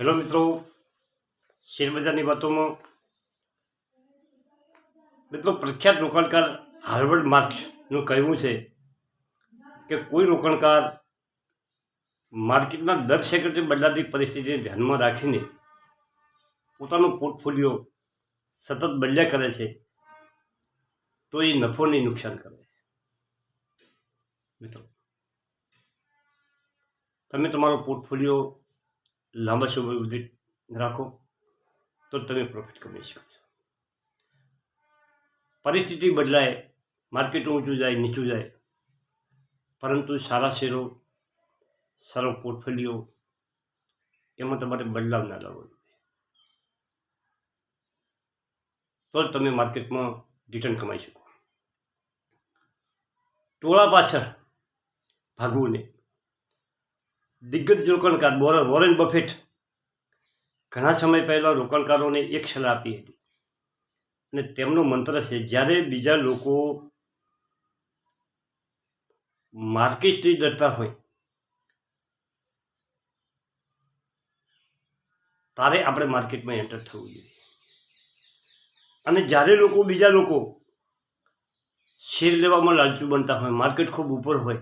Hello મિત્રો, શેરબજારની વાતોમાં મિત્રો પ્રખ્યાત રોકાણકાર હાર્વર્ડ માર્ક્સનું કહેવું છે કે કોઈ રોકાણકાર માર્કેટના દર સેકન્ડે બદલાતી પરિસ્થિતિને ધ્યાનમાં રાખીને પોતાનો પોર્ટફોલિયો સતત બદલ્યા કરે છે, તો એ નફો નહીં નુકસાન કરે મિત્રો, તમે તમારો પોર્ટફોલિયો લાંબા સમય સુધી રાખો તો તમે પ્રોફિટ કમાઈ શકો છો પરિસ્થિતિ બદલાય માર્કેટ ઊંચું જાય નીચું જાય પરંતુ સારા શેરો સારો પોર્ટફોલિયો એમાં તમારે બદલાવ ના લાવવો જોઈએ તો તમે માર્કેટમાં રિટર્ન કમાઈ શકો ટોળા પાછળ ભાગવું નહીં દિગ્ગજ રોકાણકાર બોર- વોરેન બફેટ ઘણા સમય પહેલાં રોકાણકારોને એક સલાહ આપી હતી. અને તેમનો મંત્ર છે, જ્યારે બીજા લોકો માર્કેટથી ડરતા હોય, તારે આપણે માર્કેટમાં એન્ટર થવું જોઈએ. અને જ્યારે લોકો, બીજા લોકો શેર લેવામાં લાલચુ બનતા હોય, માર્કેટ ખૂબ ઉપર હોય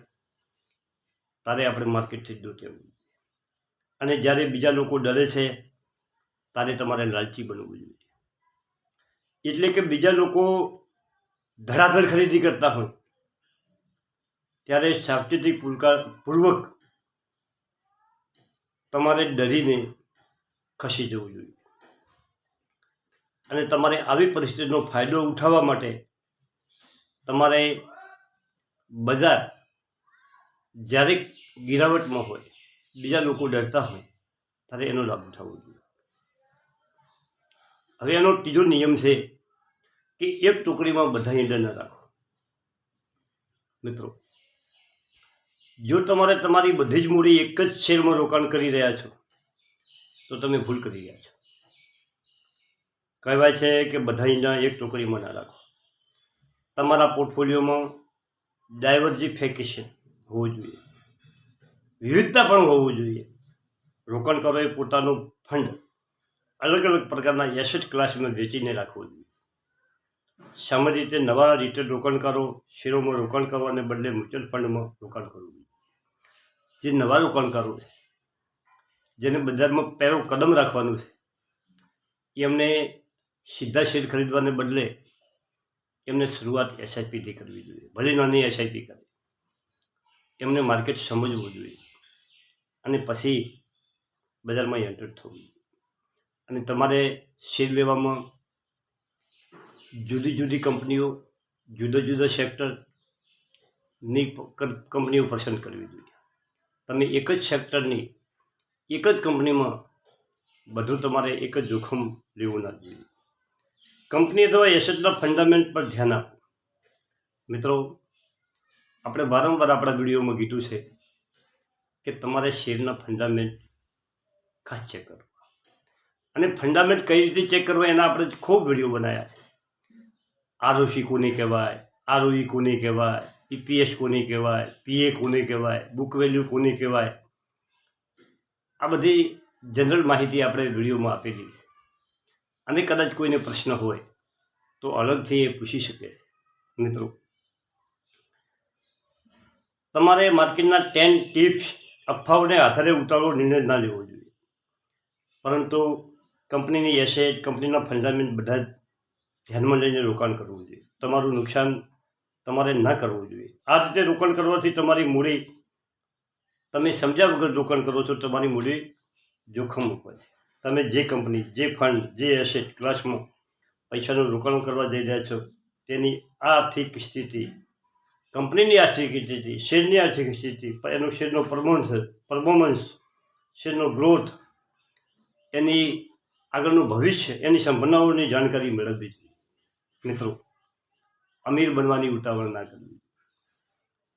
તારે આપણે માર્કેટથી દૂર રહેવું. અને જ્યારે બીજા લોકો ડરે છે, તારે તમારે લાલચી બનવું જોઈએ એટલે કે બીજા લોકો ધડાધડ ખરીદી કરતા હોય, ત્યારે સાવચેતી પૂર્વક તમારે ડરીને ખસી જવું જોઈએ અને તમારે આવી પરિસ્થિતિનો ફાયદો ઉઠાવવા માટે તમારે બજાર જ્યારે ગિરાવટમાં હોય, બીજા લોકો ડરતા હોય, ત્યારે એનો લાભ ઉઠાવવો જોઈએ. હવે એનો ત્રીજો નિયમ છે કે એક ટુકડીમાં બધા ઈંડા ન રાખો. મિત્રો, જો તમારે તમારી બધી જ મૂડી એક જ શેરમાં રોકાણ કરી રહ્યા છો, તો તમે ભૂલ કરી રહ્યા છો. કહેવાય છે કે બધા ઈંડા એક ટુકડીમાં ના રાખો. તમારા પોર્ટફોલિયોમાં ડાયવર્જિફિકેશન હોવું જોઈએ. વિવિધતા પણ હોવું જોઈએ. રોકાણકારોએ પોતાનું ફંડ અલગ અલગ પ્રકારના એસેટ ક્લાસમાં વેચીને રાખવું જોઈએ. સામાન્ય રીતે નવા રિટેલ રોકાણકારો શેરોમાં રોકાણ કરવાને બદલે મ્યુચ્યુઅલ ફંડમાં રોકાણ કરવું જોઈએ. જે નવા રોકાણકારો છે, જેને બજારમાં પહેલો કદમ રાખવાનું છે એમને સીધા શેર ખરીદવાને બદલે એમને શરૂઆત એસઆઈપીથી કરવી જોઈએ. ભલે નાની એસઆઈપી કરે. એમને માર્કેટ સમજવું જોઈએ. અને પછી બજારમાં એન્ટર થવું અને તમારે શેર લેવામાં જુદી જુદી કંપનીઓ, જુદા જુદા સેક્ટરની કંપનીઓ પસંદ કરવી જોઈએ. તમે એક જ સેક્ટરની એક જ કંપનીમાં બધું તમારે એક જ જોખમ લેવું ના જોઈએ. કંપની અથવા એસેટના ફંડામેન્ટ પર ધ્યાન આપો મિત્રો આપણે વારંવાર આપણા વિડીયોમાં કીધું છે કે તમારે શેરના ફંડામેન્ટ ખાસ ચેક કરવા. અને ફંડામેન્ટ કઈ રીતે ચેક કરવા એના આપણે ખૂબ વીડિયો બનાવ્યા છે. આરઓસી કોને કહેવાય આરઓઈ કોને કહેવાય ઈપીએસ કોને કહેવાય પીએ કોને કહેવાય બુક વેલ્યુ કોને કહેવાય, આ બધી જનરલ માહિતી આપણે વિડીયોમાં આપેલી છે. અને કદાચ કોઈને પ્રશ્ન હોય તો અલગથી એ પૂછી શકે મિત્રો તમારે માર્કેટના ટેન ટિપ્સ અફવાઓને આધારે ઉતારો નિર્ણય ના લેવો જોઈએ. પરંતુ કંપનીની એસેટ કંપનીના ફંડામેન્ટ બધા ધ્યાનમાં લઈને રોકાણ કરવું જોઈએ. તમારું નુકસાન તમારે ના કરવું જોઈએ. આ રીતે રોકાણ કરવાથી તમારી મૂડી, તમે સમજ્યા વગર રોકાણ કરો છો, તમારી મૂડી જોખમ ઉપર છે. તમે જે કંપની, જે ફંડ જે એસેટ ક્લાસમાં પૈસાનું રોકાણ કરવા જઈ રહ્યા છો, તેની આર્થિક સ્થિતિ કંપનીની આર્થિક સ્થિતિ શેરની આર્થિક સ્થિતિ એનો શેરનો પરફોર્મન્સ પરફોર્મન્સ શેરનો ગ્રોથ એની આગળનું ભવિષ્ય, એની સંભાવનાઓની જાણકારી મેળવવી જોઈએ. મિત્રો, અમીર બનવાની ઉતાવળ ના કરવી.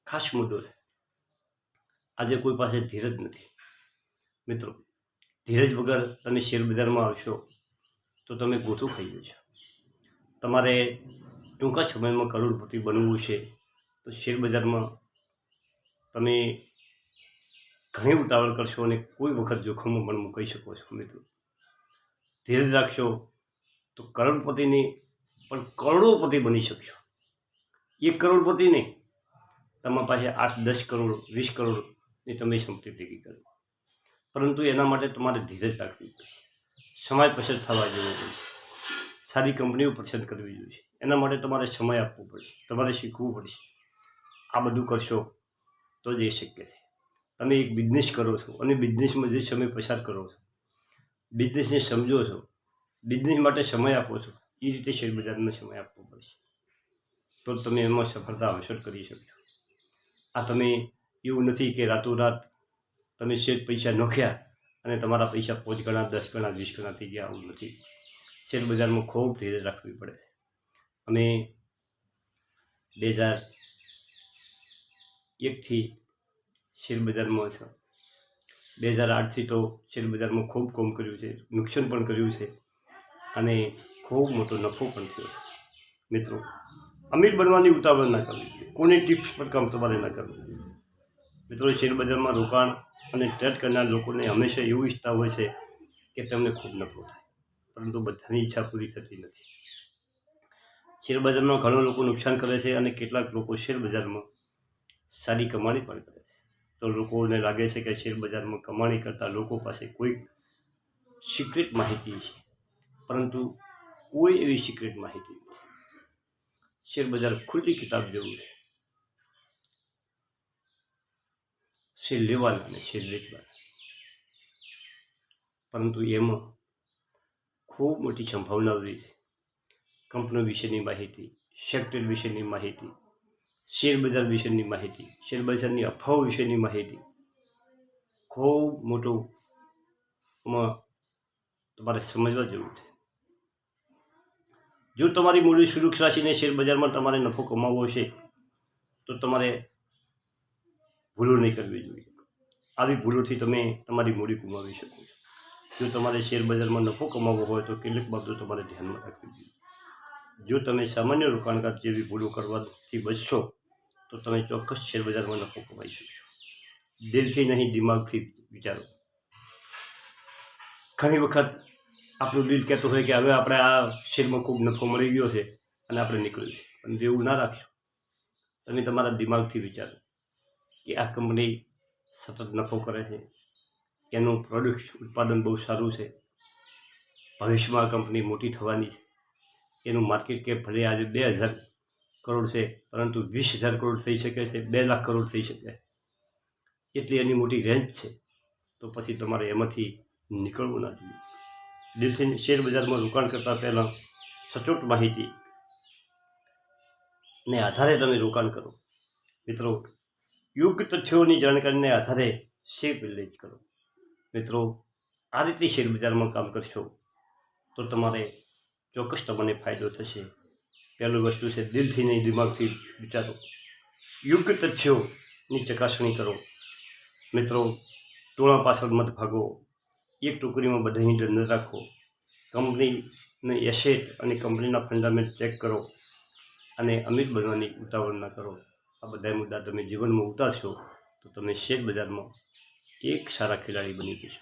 ખાસ મુદ્દો છે. આજે કોઈ પાસે ધીરજ નથી. મિત્રો, ધીરજ વગર તમે શેર બજારમાં આવશો તો તમે ગોથું ખાઈ જશો. તમારે ટૂંકા સમયમાં કરોડપતિ બનવું છે. તો શેર બજારમાં તમે ઘણી ઉતાવળ કરશો અને કોઈ વખત જોખમમાં પણ મૂકી શકો છો, મિત્રો. ધીરજ રાખશો તો કરોડપતિની પણ કરોડોપતિ બની શકશો. એક કરોડપતિ નહીં તમારા પાસે આઠ, દસ કરોડ, વીસ કરોડની તમે સંપત્તિ ભેગી કરો. પરંતુ એના માટે તમારે ધીરજ રાખવી પડશે. સમય પસંદ થવા જવો પડશે. સારી કંપનીઓ પસંદ કરવી જોઈએ. એના માટે તમારે સમય આપવો પડશે. તમારે શીખવું પડશે. આ બધું કરશો તો જ એ શક્ય છે. તમે એક બિઝનેસ કરો છો અને બિઝનેસમાં જે સમય પસાર કરો છો બિઝનેસને સમજો છો બિઝનેસ માટે સમય આપો છો, એ રીતે શેરબજારમાં સમય આપવો પડશે. તો તમે એમાં સફળતા હાંસલ કરી શકશો. આ તમે એવું નથી કે રાતોરાત તમે શેર પૈસા નોખ્યા અને તમારા પૈસા પાંચ ગણા, દસ ગણા, વીસ ગણા થઈ ગયા આવું નથી. શેરબજારમાં ખૂબ ધીરે રાખવી પડે અમે બે હજાર એકથી શેરબજારમાં છે. બે હજાર આઠથી તો શેર બજારમાં ખૂબ કામ કર્યું છે, નુકસાન પણ કર્યું છે અને ખૂબ મોટો નફો પણ થયો મિત્રો, અમીર બનવાની ઉતાવળ ના કરવી કોની ટિપ્સ પર કામ તમારે ના કરવું જોઈએ. મિત્રો, શેર બજારમાં રોકાણ અને ટ્રેડ કરનાર લોકોને હંમેશા એવું ઈચ્છતા હોય છે કે તમને ખૂબ નફો થાય. પરંતુ બધાની ઈચ્છા પૂરી થતી નથી. શેરબજારમાં ઘણા લોકો નુકસાન કરે છે અને કેટલાક લોકો શેર બજારમાં સારી કમાણી પણ કરે. તો લોકોને લાગે છે કે શેર બજારમાં કમાણી કરતા લોકો પાસે કોઈ સિક્રેટ માહિતી છે. પરંતુ કોઈ એવી સિક્રેટ માહિતી નથી. શેર બજાર ખુલ્લી કિતાબ જેવું છે. શેર લેવાના અને શેર વેચવાના. પરંતુ એમાં ખૂબ મોટી સંભાવનાઓ રહી છે. કંપનીઓ વિશેની માહિતી સેક્ટર વિશેની માહિતી શેર બજાર વિશેની માહિતી, શેર બજારની અફવાઓ વિશેની માહિતી. ખૂબ મોટું એમાં તમારે સમજવા જરૂર છે. જો તમારી મૂડી સુરક્ષા રાખીને શેરબજારમાં તમારે નફો કમાવવો છે, તો તમારે ભૂલો નહીં કરવી જોઈએ. આવી ભૂલોથી તમે તમારી મૂડી ગુમાવી શકો છો. જો તમારે શેર બજારમાં નફો કમાવવો હોય તો કેટલીક બાબતો તમારે ધ્યાનમાં રાખવી જોઈએ. જો તમે સામાન્ય રોકાણકાર જેવી ભૂલો કરવાથી બચશો, તો તમે ચોક્કસ શેર બજારમાં નફો કમાઈ શકશો. દિલથી નહીં, દિમાગથી વિચારો. ઘણી વખત આપણું દિલ કહેતું હોય કે હવે આપણે આ શેરમાં ખૂબ નફો મળી ગયો છે અને આપણે નીકળ્યું છે. પણ એવું ના રાખશો. તમે તમારા દિમાગથી વિચારો કે આ કંપની સતત નફો કરે છે. એનું પ્રોડક્ટ ઉત્પાદન બહુ સારું છે. ભવિષ્યમાં આ કંપની મોટી થવાની છે. એનું માર્કેટ કેપ ભલે આજે બે હજાર કરોડ છે, પરંતુ વીસ હજાર કરોડ થઈ શકે છે, બે લાખ કરોડ થઈ શકે. એટલી એની મોટી રેન્જ છે, તો પછી તમારે એમાંથી નીકળવું ના જોઈએ. દિવસે શેર બજારમાં રોકાણ કરતાં પહેલાં સચોટ માહિતી ને આધારે તમે રોકાણ કરો. મિત્રો યોગ્ય તથ્યોની જાણકારીને આધારે શેર બિલ્ડિંગ કરો. મિત્રો, આ રીતે શેર બજારમાં કામ કરશો, તો તમારે ચોક્કસ તમને ફાયદો થશે. પહેલું વસ્તુ છે, દિલથી નહીં, દિમાગથી વિચારો. યોગ્ય તથ્યોની ચકાસણી કરો. મિત્રો, ટોળા પાછળ મત ભાગો. એક ટુકડીમાં બધાની ન રાખો. કંપનીને એસેટ અને કંપનીના ફંડામેન્ટ ચેક કરો અને અમીર બનવાની ઉતાવળ ના કરો. આ બધા મુદ્દા તમે જીવનમાં ઉતારશો તો તમે શેર બજારમાં એક સારા ખેલાડી બની જશો.